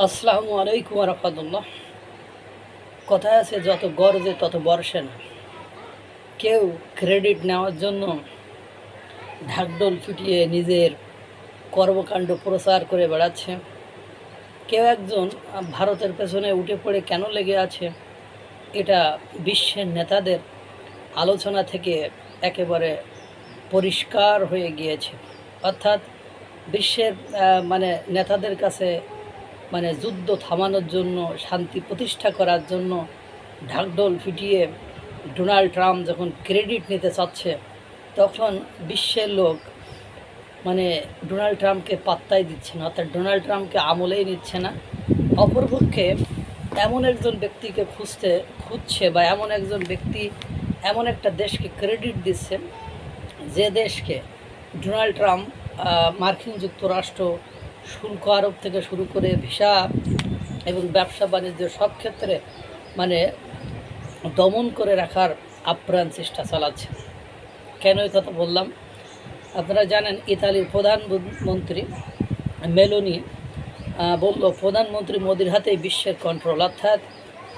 আসসালামু আলাইকুম রহমতুল্লাহ। কথায় আছে, যত গরজে তত বর্ষে না। কেউ ক্রেডিট নেওয়ার জন্য ঢাকডোল ফুটিয়ে নিজের কর্মকাণ্ড প্রচার করে বেড়াচ্ছে। কেউ একজন ভারতের পেছনে উঠে পড়ে কেন লেগে আছে, এটা বিশ্বের নেতাদের আলোচনা থেকে একেবারে পরিষ্কার হয়ে গিয়েছে। অর্থাৎ বিশ্বের মানে নেতাদের কাছে মানে যুদ্ধ থামানোর জন্য, শান্তি প্রতিষ্ঠা করার জন্য ঢাকঢোল ফিটিয়ে ডোনাল্ড ট্রাম্প যখন ক্রেডিট নিতে চাচ্ছে, তখন বিশ্বের লোক মানে ডোনাল্ড ট্রাম্পকে পাত্তাই দিচ্ছে না। অর্থাৎ ডোনাল্ড ট্রাম্পকে আমলেই নিচ্ছে না। অপরপক্ষে এমন একজন ব্যক্তিকে খুঁজতে, খুঁজছে বা এমন একজন ব্যক্তি এমন একটা দেশকে ক্রেডিট দিচ্ছে, যে দেশকে ডোনাল্ড ট্রাম্প মার্কিন যুক্তরাষ্ট্র শুল্ক আরোপ থেকে শুরু করে ভিসা এবং ব্যবসা বাণিজ্য সব ক্ষেত্রে মানে দমন করে রাখার আপ্রাণ চেষ্টা চালাচ্ছে। কেন এই কথা বললাম? আপনারা জানেন, ইতালির প্রধানমন্ত্রী মেলোনি বলল, প্রধানমন্ত্রী মোদির হাতেই বিশ্বের কন্ট্রোল অর্থাৎ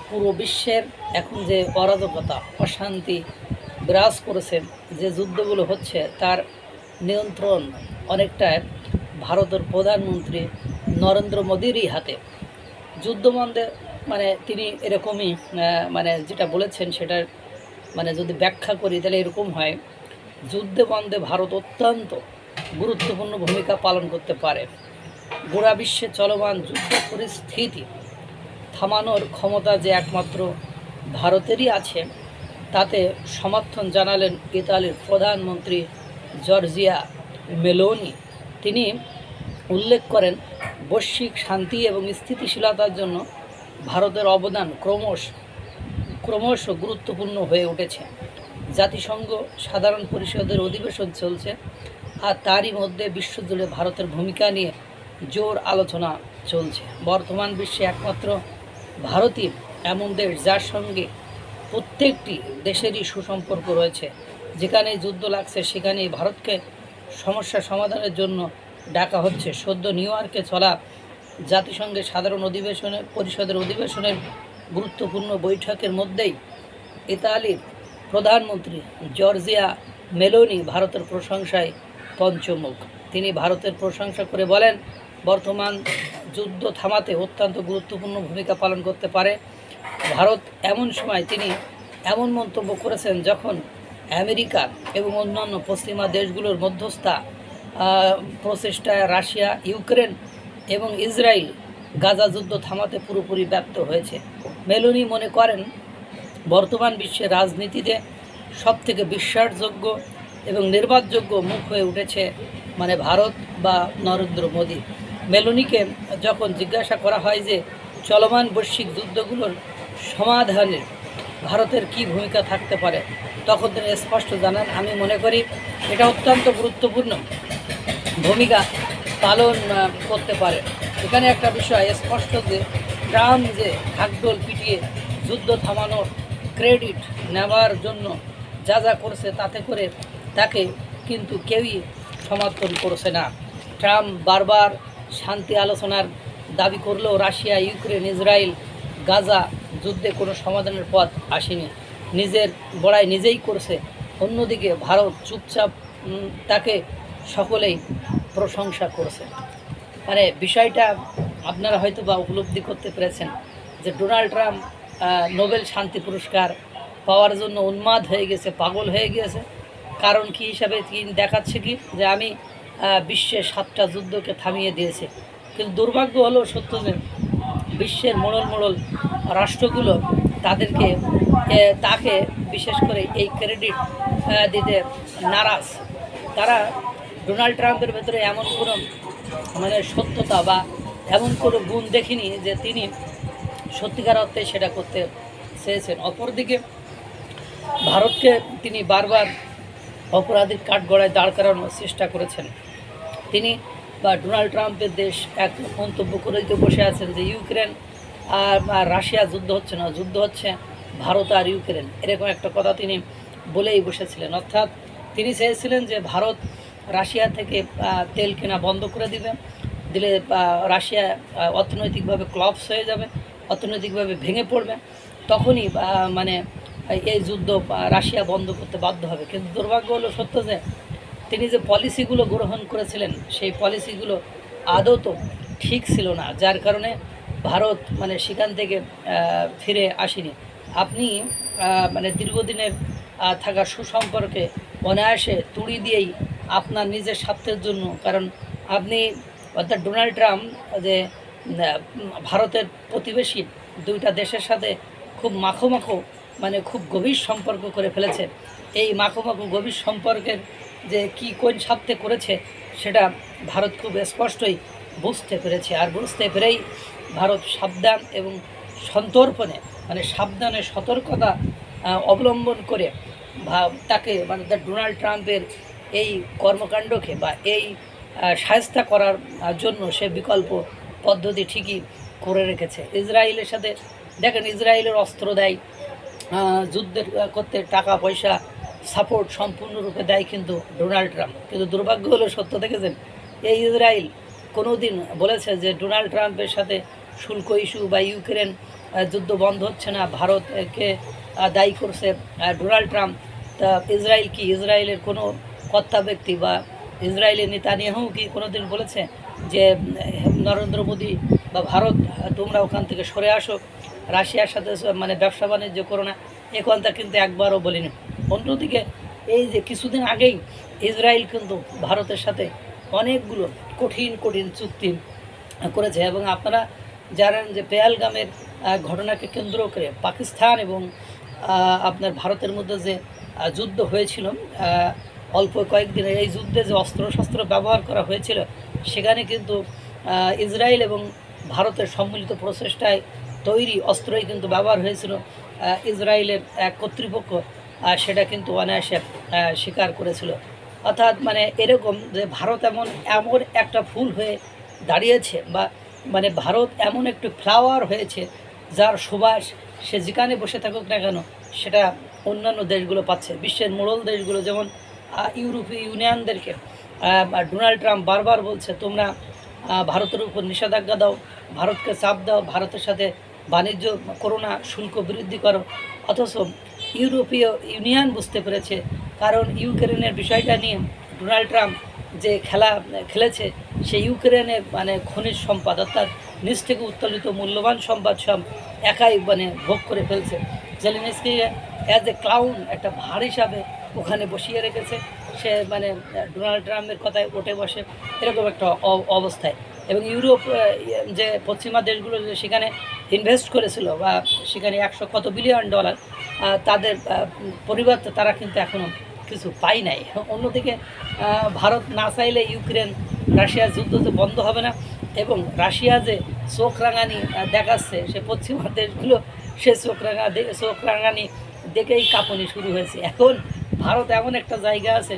পুরো বিশ্বের এখন যে অরাজকতা, অশান্তি বিরাজ করেছে যে যুদ্ধগুলো হচ্ছে, তার নিয়ন্ত্রণ অনেকটাই ভারতের প্রধানমন্ত্রী নরেন্দ্র মোদীরই হাতে। যুদ্ধবন্ধে মানে তিনি এরকমই মানে যেটা বলেছেন সেটার মানে যদি ব্যাখ্যা করি তাহলে এরকম হয়, যুদ্ধে বন্ধে ভারত অত্যন্ত গুরুত্বপূর্ণ ভূমিকা পালন করতে পারে। গোড়া বিশ্বে চলমান যুদ্ধ পরিস্থিতি থামানোর ক্ষমতা যে একমাত্র ভারতেরই আছে, তাতে সমর্থন জানালেন ইতালির প্রধানমন্ত্রী জর্জিয়া মেলোনি। তিনি উল্লেখ করেন, বৈশ্বিক শান্তি এবং স্থিতিশীলতার জন্য ভারতের অবদান ক্রমশ ক্রমশ গুরুত্বপূর্ণ হয়ে উঠেছে। জাতিসংঘ সাধারণ পরিষদের অধিবেশন চলছে আর তারই মধ্যে বিশ্বজুড়ে ভারতের ভূমিকা নিয়ে জোর আলোচনা চলছে। বর্তমান বিশ্বে একমাত্র ভারতই এমন দেশ যার সঙ্গে প্রত্যেকটি দেশেরই সুসম্পর্ক রয়েছে। যেখানে যুদ্ধ লাগছে, সেখানেই ভারতকে সমস্যা সমাধানের জন্য ডাকা হচ্ছে। সদ্য নিউ ইয়র্কে চলা জাতিসংঘের সাধারণ অধিবেশনে, পরিষদের অধিবেশনের গুরুত্বপূর্ণ বৈঠকের মধ্যেই ইতালির প্রধানমন্ত্রী জর্জিয়া মেলোনি ভারতের প্রশংসায় পঞ্চমুখ। তিনি ভারতের প্রশংসা করে বলেন, বর্তমান যুদ্ধ থামাতে অত্যন্ত গুরুত্বপূর্ণ ভূমিকা পালন করতে পারে। ভারত এমন সময় তিনি এমন মন্তব্য করেছেন যখন আমেরিকা এবং অন্যান্য পশ্চিমা দেশগুলোর মধ্যস্থা প্রচেষ্টায় রাশিয়া, ইউক্রেন এবং ইসরায়েল গাজা যুদ্ধ থামাতে পুরোপুরি ব্যর্থ হয়েছে। মেলোনি মনে করেন, বর্তমান বিশ্বের রাজনীতিতে সবথেকে বিশ্বাসযোগ্য এবং নির্বাচযোগ্য মুখ হয়ে উঠেছে মানে ভারত বা নরেন্দ্র মোদী। মেলোনিকে যখন জিজ্ঞাসা করা হয় যে, চলমান বৈশ্বিক যুদ্ধগুলোর সমাধানে ভারতের কি ভূমিকা থাকতে পারে? তখন তিনি স্পষ্ট জানান, আমি মনে করি এটা অত্যন্ত গুরুত্বপূর্ণ ভূমিকা পালন করতে পারে। এখানে একটা বিষয় স্পষ্ট যে, ট্রাম্প যে ঢাকডোল পিটিয়ে যুদ্ধ থামানোর ক্রেডিট নেওয়ার জন্য যা যা করছে তাতে করে তাকে কিন্তু কেউই সমর্থন করছে না। ট্রাম্প বারবার শান্তি আলোচনার দাবি করলেও রাশিয়া, ইউক্রেন, ইসরায়েল, গাজা যুদ্ধে কোনো সমাধানের পথ আসেনি। নিজের বড়াই নিজেই করছে। অন্যদিকে ভারত চুপচাপ তাকে সকলেই প্রশংসা করছে। মানে বিষয়টা আপনারা হয়তো বা উপলব্ধি করতে পেরেছেন যে ডোনাল্ড ট্রাম্প নোবেল শান্তি পুরস্কার পাওয়ার জন্য উন্মাদ হয়ে গেছে, পাগল হয়ে গিয়েছে। কারণ কি হিসাবে তিনি দেখাচ্ছে কি? যে আমি বিশ্বের সাতটা যুদ্ধকে থামিয়ে দিয়েছে। কিন্তু দুর্ভাগ্য হলো সত্য যে বিশ্বের মোড়ল মোড়ল রাষ্ট্রগুলো তাদেরকে তাকে বিশেষ করে এই ক্রেডিট দিতে নারাজ। তারা ডোনাল্ড ট্রাম্পের ভেতরে এমন কোনো মানে সত্যতা বা এমন কোনো গুণ দেখিনি যে তিনি সত্যিকার অর্থে সেটা করতে চেয়েছেন। অপরদিকে ভারতকে তিনি বারবার অপরাধীর কাঠগড়ায় দাঁড় করানোর চেষ্টা করেছেন। তিনি বা ডোনাল্ড ট্রাম্পের দেশ এক মন্তব্য করেই তো বসে আছেন যে ইউক্রেন আর রাশিয়া যুদ্ধ হচ্ছে না। যুদ্ধ হচ্ছে ভারত আর ইউক্রেন। এরকম একটা কথা তিনি বলেই বসেছিলেন। অর্থাৎ তিনি চেয়েছিলেন যে ভারত রাশিয়া থেকে তেল কেনা বন্ধ করে দিবে। দিলে রাশিয়া অর্থনৈতিকভাবে ক্লপস হয়ে যাবে, অর্থনৈতিকভাবে ভেঙে পড়বে। তখনই মানে এই যুদ্ধ রাশিয়া বন্ধ করতে বাধ্য হবে। কিন্তু দুর্ভাগ্য হলো সত্য যে, তিনি যে পলিসিগুলো গ্রহণ করেছিলেন, সেই পলিসিগুলো আদৌ তো ঠিক ছিল না। যার কারণে ভারত মানে সেখান থেকে ফিরে আসেনি। আপনি মানে দীর্ঘদিনের থাকা সুসম্পর্কে অনায়াসে তুড়ি দিয়েই আপনার নিজের স্বার্থের জন্য, কারণ আপনি অর্থাৎ ডোনাল্ড ট্রাম্প যে ভারতের প্রতিবেশী, দুইটা দেশের সাথে খুব মাখো মাখো মানে খুব গভীর সম্পর্ক করে ফেলেছে। এই মাখো মাখো গভীর সম্পর্কের যে কি কোন স্বার্থে করেছে, সেটা ভারত খুব স্পষ্টই বুঝতে পেরেছে। আর বুঝতে পেরেই ভারত সাবধান এবং সন্তর্পণে মানে সাবধানে সতর্কতা অবলম্বন করে তাকে মানে ডোনাল্ড ট্রাম্পের এই কর্মকাণ্ডকে বা এই সাহস্তা করার জন্য সে বিকল্প পদ্ধতি ঠিকই করে রেখেছে। ইসরায়েলের সাথে, দেখেন ইসরায়েলের অস্ত্র দেয় যুদ্ধের করতে টাকা, পয়সা সাপোর্ট সম্পূর্ণরূপে দেয় কিন্তু ডোনাল্ড ট্রাম্প কিন্তু দুর্ভাগ্য হলো সত্য দেখেছেন, এই ইসরায়েল কোনোদিন বলেছে যে ডোনাল্ড ট্রাম্পের সাথে শুল্ক ইস্যু বা ইউক্রেন যুদ্ধ বন্ধ হচ্ছে না ভারতকে দায়ী করছে। ডোনাল্ড ট্রাম্প, তা ইসরায়েল কি? ইসরায়েলের কোনো কর্তা ব্যক্তি বা ইসরায়েলের নেতা নেতানিয়াহু কি কোনোদিন বলেছে যে নরেন্দ্র মোদী বা ভারত তোমরা ওখান থেকে সরে আসো, রাশিয়ার সাথে মানে ব্যবসা বাণিজ্য করো না, এ কথা কিন্তু একবারও বলিনি। অন্যদিকে এই যে কিছুদিন আগেই ইসরায়েল কিন্তু ভারতের সাথে অনেকগুলো কঠিন কঠিন চুক্তি করেছে এবং আপনারা জানেন যে পেয়ালগামের ঘটনাকে কেন্দ্র করে পাকিস্তান এবং আপনার ভারতের মধ্যে যে যুদ্ধ হয়েছিল অল্প কয়েকদিনে এই যুদ্ধে যে অস্ত্রশস্ত্র ব্যবহার করা হয়েছিল, সেখানে কিন্তু ইসরায়েল এবং ভারতের সম্মিলিত প্রচেষ্টায় তৈরি অস্ত্রই কিন্তু ব্যবহার হয়েছিল ইসরায়েলের এক কর্তৃপক্ষ সেটা কিন্তু অনায়াসে স্বীকার করেছিল। অর্থাৎ মানে এরকম যে ভারত এমন এমন একটা ফুল হয়ে দাঁড়িয়েছে বা মানে ভারত এমন একটু ফ্লাওয়ার হয়েছে যার সুবাস সে যেখানে বসে থাকুক না কেন, সেটা অন্যান্য দেশগুলো পাচ্ছে। বিশ্বের মোড়ল দেশগুলো যেমন ইউরোপীয় ইউনিয়নদেরকে ডোনাল্ড ট্রাম্প বারবার বলছে, তোমরা ভারতের উপর নিষেধাজ্ঞা দাও, ভারতকে চাপ দাও, ভারতের সাথে বাণিজ্য করো না, শুল্ক বৃদ্ধি করো। অথচ ইউরোপীয় ইউনিয়ন বুঝতে পেরেছে। কারণ ইউক্রেনের বিষয়টা নিয়ে ডোনাল্ড ট্রাম্প যে খেলা, খেলেছে, সেই ইউক্রেনের মানে খনিজ সম্পদ অর্থাৎ নিচ থেকে উত্তোলিত মূল্যবান সম্পদ সব একাই মানে ভোগ করে ফেলছে। জেলেনস্কি অ্যাজ এ ক্লাউন একটা ভার হিসাবে ওখানে বসিয়ে রেখেছে। সে মানে ডোনাল্ড ট্রাম্পের কথায় উঠে বসে এরকম একটা অবস্থায়। এবং ইউরোপ যে পশ্চিমা দেশগুলো সেখানে ইনভেস্ট করেছিল বা সেখানে একশো কত বিলিয়ন ডলার তাদের পরিবর্তে তারা কিন্তু এখনও কিছু পাই নাই। অন্যদিকে ভারত না চাইলে ইউক্রেন, রাশিয়ার যুদ্ধ তো বন্ধ হবে না এবং রাশিয়া যে চোখ রাঙানি দেখাচ্ছে সে পশ্চিমা দেশগুলো, সে চোখ রাঙা চোখ রাঙানি দেখেই কাঁপুনি শুরু হয়েছে। এখন ভারত এমন একটা জায়গা আছে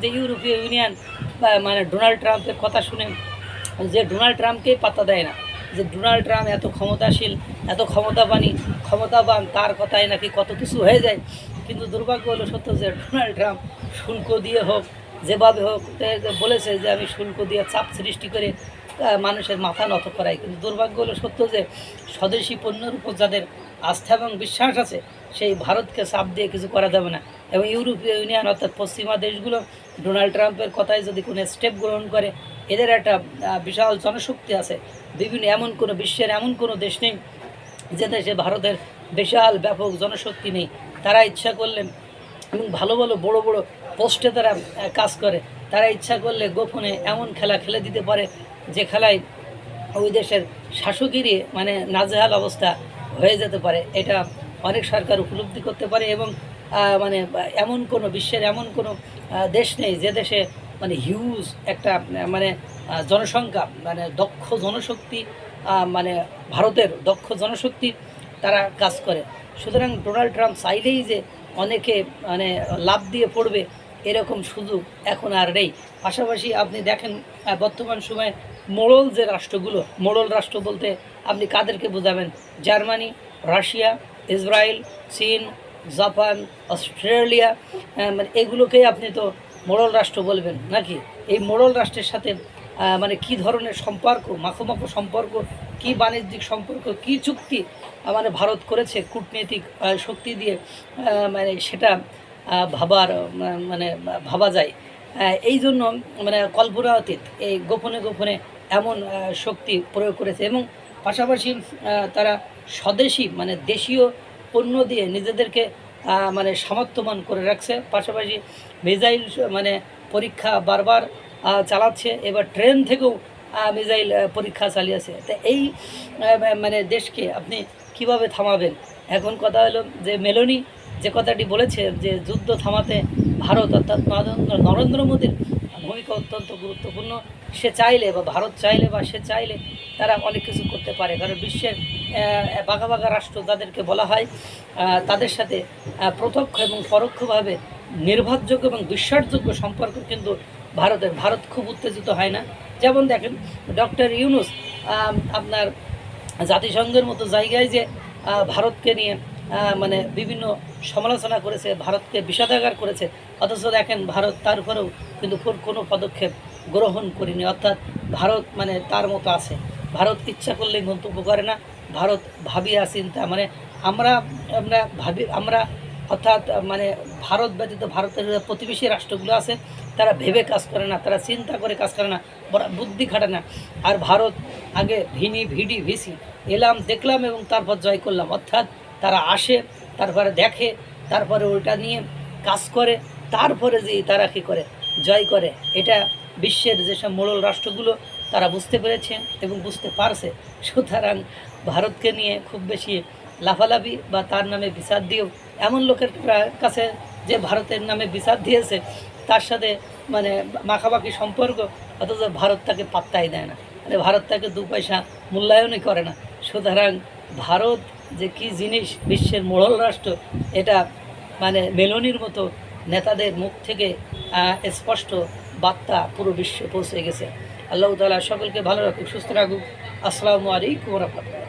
যে ইউরোপীয় ইউনিয়ন মানে ডোনাল্ড ট্রাম্পের কথা শুনে যে ডোনাল্ড ট্রাম্পকেই পাত্তা দেয় না। যে ডোনাল্ড ট্রাম্প এত ক্ষমতাশীল, এত ক্ষমতাবানী ক্ষমতাবান, তার কথায় নাকি কত কিছু হয়ে যায়? কিন্তু দুর্ভাগ্য হলো সত্য যে ডোনাল্ড ট্রাম্প শুল্ক দিয়ে হোক, যেভাবে হোক বলেছে যে আমি শুল্ক দিয়ে চাপ সৃষ্টি করে মানুষের মাথা নত করাই। কিন্তু দুর্ভাগ্য হলো সত্য যে স্বদেশি পণ্যের উপর যাদের আস্থা এবং বিশ্বাস আছে, সেই ভারতকে চাপ দিয়ে কিছু করা যাবে না। এবং ইউরোপীয় ইউনিয়ন অর্থাৎ পশ্চিমা দেশগুলো ডোনাল্ড ট্রাম্পের কথায় যদি কোনো স্টেপ গ্রহণ করে, এদের একটা বিশাল জনশক্তি আছে। বিভিন্ন এমন কোনো বিশ্বের এমন কোনো দেশ নেই যে দেশে ভারতের বিশাল ব্যাপক জনশক্তি নেই। তারা ইচ্ছা করলে এবং ভালো ভালো বড় বড় পোস্টে তারা কাজ করে। তারা ইচ্ছা করলে গোপনে এমন খেলা খেলে দিতে পারে যে খেলায় ওই দেশের শাসকই মানে নাজেহাল অবস্থা হয়ে যেতে পারে। এটা অনেক সরকার উপলব্ধি করতে পারে এবং মানে এমন কোনো বিশ্বের এমন কোনো দেশ নেই যে দেশে মানে হিউজ একটা মানে জনসংখ্যা মানে দক্ষ জনশক্তি মানে ভারতের দক্ষ জনশক্তি তারা কাজ করে। সুতরাং ডোনাল্ড ট্রাম্প চাইলেই যে অনেকে মানে লাভ দিয়ে পড়বে, এরকম সুযোগ এখন আর নেই। পাশাপাশি আপনি দেখেন বর্তমান সময়ে মোড়ল যে রাষ্ট্রগুলো, মোড়ল রাষ্ট্র বলতে আপনি কাদেরকে বোঝাবেন? জার্মানি, রাশিয়া, ইসরায়েল, চীন, জাপান, অস্ট্রেলিয়া মানে এগুলোকেই আপনি তো মোড়ল রাষ্ট্র বলবেন নাকি? এই মোড়ল রাষ্ট্রের সাথে মানে কি ধরনের সম্পর্ক মাখো সম্পর্ক, কি বাণিজ্যিক সম্পর্ক, কি চুক্তি মানে ভারত করেছে কূটনৈতিক শক্তি দিয়ে মানে সেটা ভাবার মানে ভাবা যায়। এই জন্য মানে কল্পনা অতীত, এই গোপনে গোপনে এমন শক্তি প্রয়োগ করেছে এবং পাশাপাশি তারা স্বদেশি মানে দেশীয় পণ্য দিয়ে নিজেদেরকে মানে সামর্থ্যমান করে রাখছে। পাশাপাশি মিজাইল মানে পরীক্ষা বারবার চালাচ্ছে। এবার ট্রেন থেকেও মিজাইল পরীক্ষা চালিয়েছে। তো এই মানে দেশকে আপনি কীভাবে থামাবেন? এখন কথা হলো যে মেলোনি যে কথাটি বলেছে যে যুদ্ধ থামাতে ভারত অর্থাৎ নরেন্দ্র মোদীর ভূমিকা অত্যন্ত গুরুত্বপূর্ণ। সে চাইলে বা ভারত চাইলে বা সে চাইলে তারা অনেক কিছু করতে পারে। কারণ বিশ্বের বাঘা বাঘা রাষ্ট্র তাদেরকে বলা হয় তাদের সাথে প্রত্যক্ষ এবং পরোক্ষভাবে নির্ভরযোগ্য এবং বিশ্বাসযোগ্য সম্পর্ক কিন্তু ভারতের। ভারত খুব উত্তেজিত হয় না। যেমন দেখেন, ডক্টর ইউনুস আপনার জাতিসংঘের মতো জায়গায় যে ভারতকে নিয়ে মানে বিভিন্ন সমালোচনা করেছে, ভারতকে বিষাদাগার করেছে। অথচ দেখেন, ভারত তার উপরেও কিন্তু কোন- পদক্ষেপ গ্রহণ করেনি। অর্থাৎ ভারত মানে তার মতো আছে। ভারত ইচ্ছা করলেই মন্তব্য করে না, ভারত ভাবিয়া চিন্তা। মানে আমরা আমরা ভাবি, আমরা অর্থাৎ মানে ভারত ব্যতীত ভারতের প্রতিবেশী রাষ্ট্রগুলো আছে, তারা ভেবে কাজ করে না, তারা চিন্তা করে কাজ করে না, বড় বুদ্ধি খাটে না। আর ভারত আগে ভিনি, ভিডি, ভিসি, এলাম, দেখলাম এবং তারপর জয় করলাম। অর্থাৎ তারা আসে, তারপরে দেখে, তারপরে ওইটা নিয়ে কাজ করে, তারপরে যে তারা কী করে, জয় করে, এটা বিশ্বের যেসব মোড়ল রাষ্ট্রগুলো তারা বুঝতে পেরেছে এবং বুঝতে পারছে। সুতরাং ভারতকে নিয়ে খুব বেশি লাফালাফি বা তার নামে বিচার দিয়েও, এমন লোকের কাছে যে ভারতের নামে বিচার দিয়েছে, তার সাথে মানে মাখামাখি সম্পর্ক, অথচ ভারত তাকে পাত্তাই দেয় না। মানে ভারত তাকে দু পয়সা মূল্যায়নই করে না। সুতরাং ভারত যে কি জিনিস বিশ্বের মোড়ল রাষ্ট্র, এটা মানে মেলনির মতো নেতাদের মুখ থেকে স্পষ্ট বার্তা পুরো বিশ্বে পৌঁছে গেছে। আল্লাহ তালা সকলকে ভালো রাখুক, সুস্থ রাখুক। আসসালামু আলাইকুম রহমতুল্লাহ।